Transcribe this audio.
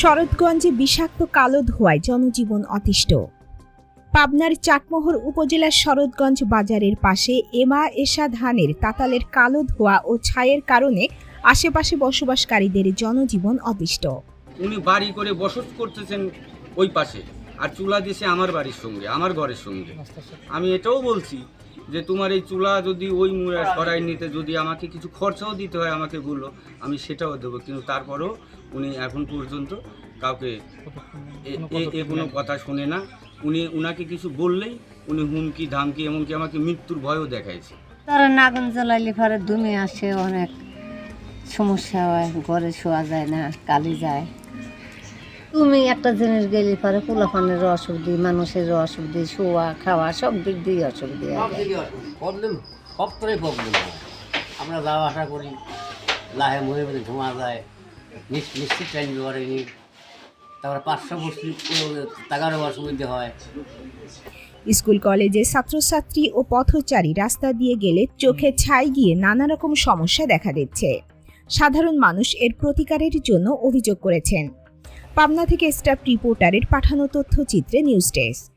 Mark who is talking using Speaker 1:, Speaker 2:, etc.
Speaker 1: শরৎগঞ্জে বিষাক্ত কালো ধোঁয়ায় জনজীবন অতিষ্ঠ। পাবনার চাটমোহর উপজেলার শরৎগঞ্জ বাজারের পাশে এমা এশা ধানের তাতালের কালো ধোঁয়া ও ছায়ের কারণে আশেপাশে বসবাসকারীদের জনজীবন অতিষ্ঠ।
Speaker 2: উনি বাড়ি করে বসত করতেছেন ওই পাশে, আর চুলা দিয়েছে আমার বাড়ির সঙ্গে, আমার ঘরের সঙ্গে। আমি এটাও বলছি যে তোমার এই চুলা যদি ওই মূলা সরাই নিতে যদি আমাকে কিছু খরচাও দিতে হয় আমাকে বলল, আমি সেটাও দেবো। কিন্তু তারপরেও উনি এখন পর্যন্ত কাউকে এ- কোনো কথা শোনে না। উনি, উনাকে কিছু বললেই উনি হুমকি, ধামকি, এমনকি আমাকে মৃত্যুর ভয়ও দেখাইছে।
Speaker 3: তারা নাগন জ্বালাইলে পরে দুমে আসে, অনেক সমস্যা হয়, ঘরে শোয়া যায় না, কালি যায়। তুমি একটা জিনিস গেলে পরে পোলাপানের অসুবিধে মানুষের অসুবিধে শোয়া খাওয়া সব দিক দিয়ে অসুবিধে
Speaker 4: প্রবলেম সব প্রবলেম আমরা যাওয়া আসা করি লাহে মহে মধ্যে ঘুমা যায়। নিশ্চিত টাইম করেনি তারপরে পাঁচশো বস্তু টাকারও অসুবিধা হয়।
Speaker 1: স্কুল কলেজে ছাত্রছাত্রী ও পথচারী রাস্তা দিয়ে গেলে চোখে ছাই গিয়ে নানা রকম সমস্যা দেখা দিচ্ছে। সাধারণ মানুষ এর প্রতিকারের জন্য অভিযোগ করেছেন। পাবনা থেকে স্টাফ রিপোর্টারের পাঠানো তথ্যচিত্রে নিউজ ডেস্ক।